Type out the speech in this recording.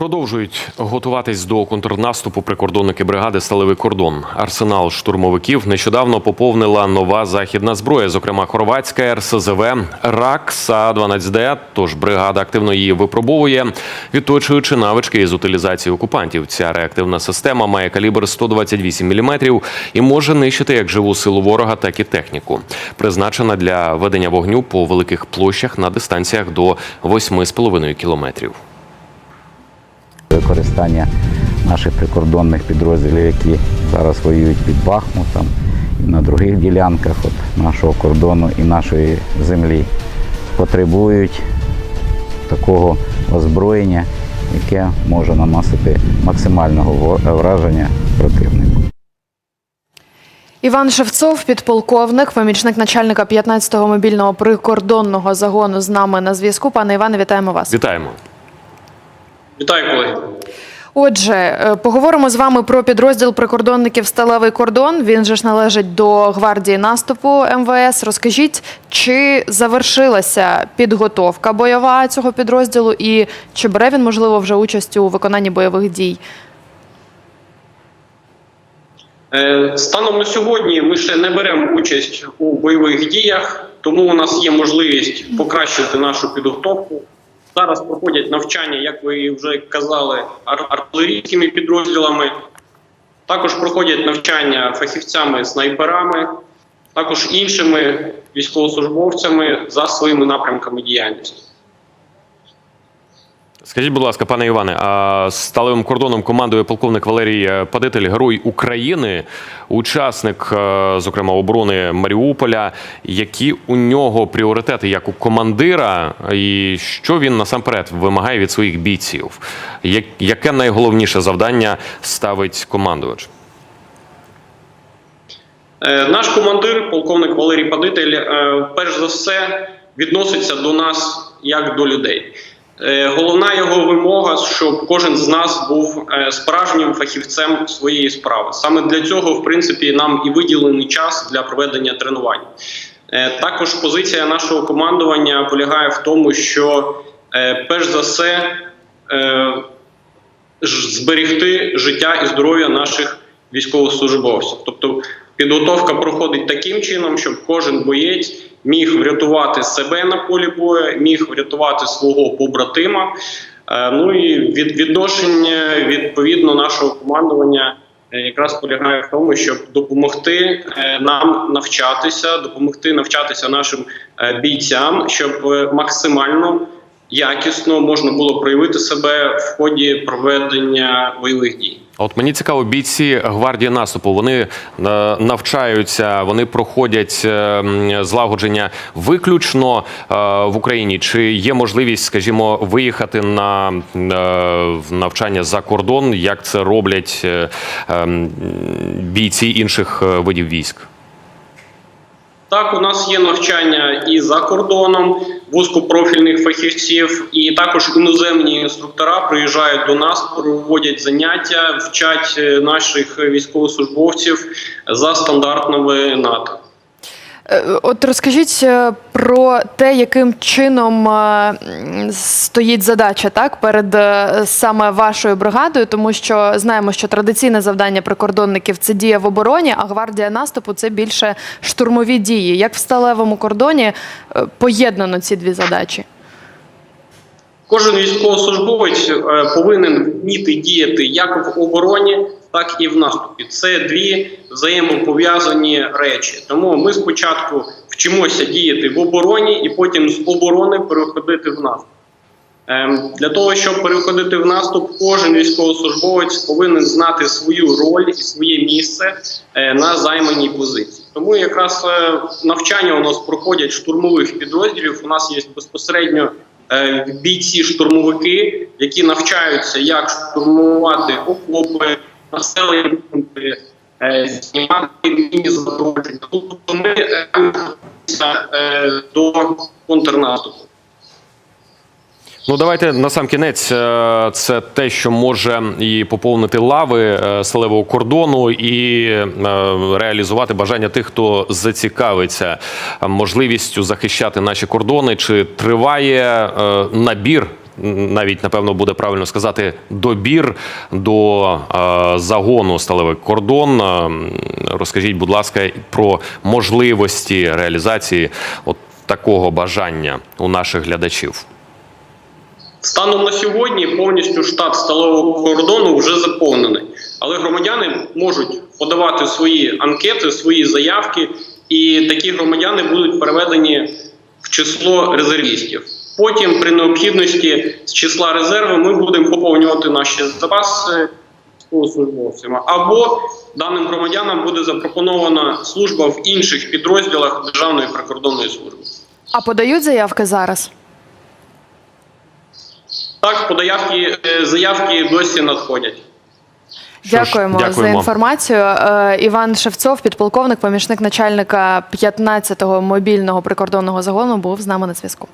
Продовжують готуватись до контрнаступу прикордонники бригади Сталевий кордон. Арсенал штурмовиків нещодавно поповнила нова західна зброя, зокрема хорватська РСЗВ РАК СА-12Д. Тож бригада активно її випробовує, відточуючи навички із утилізації окупантів. Ця реактивна система має калібр 128 мм і може нищити як живу силу ворога, так і техніку. Призначена для ведення вогню по великих площах на дистанціях до 8,5 кілометрів. Використання наших прикордонних підрозділів, які зараз воюють під Бахмутом і на других ділянках от нашого кордону і нашої землі, потребують такого озброєння, яке може наносити максимального враження противнику. Іван Шевцов, підполковник, помічник начальника 15-го мобільного прикордонного загону з нами на зв'язку. Пане Іване, вітаємо вас. Вітаємо. Вітаю, колеги. Отже, е, поговоримо з вами про підрозділ прикордонників Сталевий кордон. Він же ж належить до гвардії наступу МВС. Розкажіть, чи завершилася підготовка бойова цього підрозділу, і чи бере він можливо вже участь у виконанні бойових дій? Е, Станом на сьогодні ми ще не беремо участь у бойових діях, тому у нас є можливість покращити нашу підготовку. Зараз проходять навчання, як ви вже казали, артилерійськими підрозділами. Також проходять навчання фахівцями, снайперами, також іншими військовослужбовцями за своїми напрямками діяльності. Скажіть, будь ласка, пане Іване, а сталевим кордоном командує полковник Валерій е, Падитель, герой України, учасник, е, зокрема, оборони Маріуполя. Які у нього пріоритети як у командира, і що він насамперед вимагає від своїх бійців? Яке найголовніше завдання ставить командувач? Е, Наш командир, полковник Валерій Падитель, перш за все відноситься до нас як до людей. Е, Головна його вимога, щоб кожен з нас був е, справжнім фахівцем своєї справи. Саме для цього, в принципі, нам і виділений час для проведення тренувань. Е, Також позиція нашого командування полягає в тому, що перш за все зберегти життя і здоров'я наших військовослужбовців. Тобто підготовка проходить таким чином, щоб кожен боєць міг врятувати себе на полі бою, міг врятувати свого побратима. Е, Ну і від відношення відповідно нашого командування е, якраз полягає в тому, щоб допомогти е, нам навчатися, допомогти навчатися нашим бійцям, щоб максимально якісно можна було проявити себе в ході проведення бойових дій. От мені цікаво, бійці гвардії наступу вони е, навчаються, вони проходять е, злагодження виключно е, в Україні. Чи є можливість, скажімо, виїхати на навчання за кордон, як це роблять бійці інших видів військ? Так, у нас є навчання і за кордоном вузькопрофільних фахівців, і також іноземні інструктора приїжджають до нас, проводять заняття, вчать е, наших військовослужбовців за стандартами НАТО. Е, От розкажіть е, про те, яким чином е, стоїть задача так перед саме вашою бригадою, тому що знаємо, що традиційне завдання прикордонників це дія в обороні, а гвардія наступу це більше штурмові дії. Як в сталевому кордоні поєднано ці дві задачі? Кожен військовослужбовець е, повинен вміти діяти як в обороні, так і в наступі. Це дві взаємопов'язані речі. Тому ми спочатку вчимося діяти в обороні, і потім з оборони переходити в наступ. Ем, Для того щоб переходити в наступ, кожен військовослужбовець повинен знати свою роль і своє місце е, на займаній позиції. Тому якраз е, навчання у нас проходять штурмових підрозділів. У нас є безпосередньо е, бійці-штурмовики, які навчаються, як штурмувати окопи, населені пункти, е, знімати міні загородження. Тобто ми е, до контрнаступу. Ну давайте на сам кінець. е, Це те, що може і поповнити лави е, сталевого кордону, і е, реалізувати бажання тих, хто зацікавиться можливістю захищати наші кордони. Чи триває набір навіть напевно буде правильно сказати, добір до загону сталевий кордон. Розкажіть, будь ласка, про можливості реалізації от такого бажання у наших глядачів. Станом на сьогодні повністю штат сталевого кордону вже заповнений, але громадяни можуть подавати свої анкети, свої заявки, і такі громадяни будуть переведені в число резервістів. Потім, при необхідності з числа резерву, ми будемо поповнювати наші запаси військовослужбовцями. Або даним громадянам буде запропонована служба в інших підрозділах Державної прикордонної служби. А подають заявки зараз? Так, подаявки е, заявки досі надходять. Дякуємо, Дякуємо, за інформацію. Е, Іван Шевцов, підполковник, помічник начальника 15-го мобільного прикордонного загону, був з нами на зв'язку.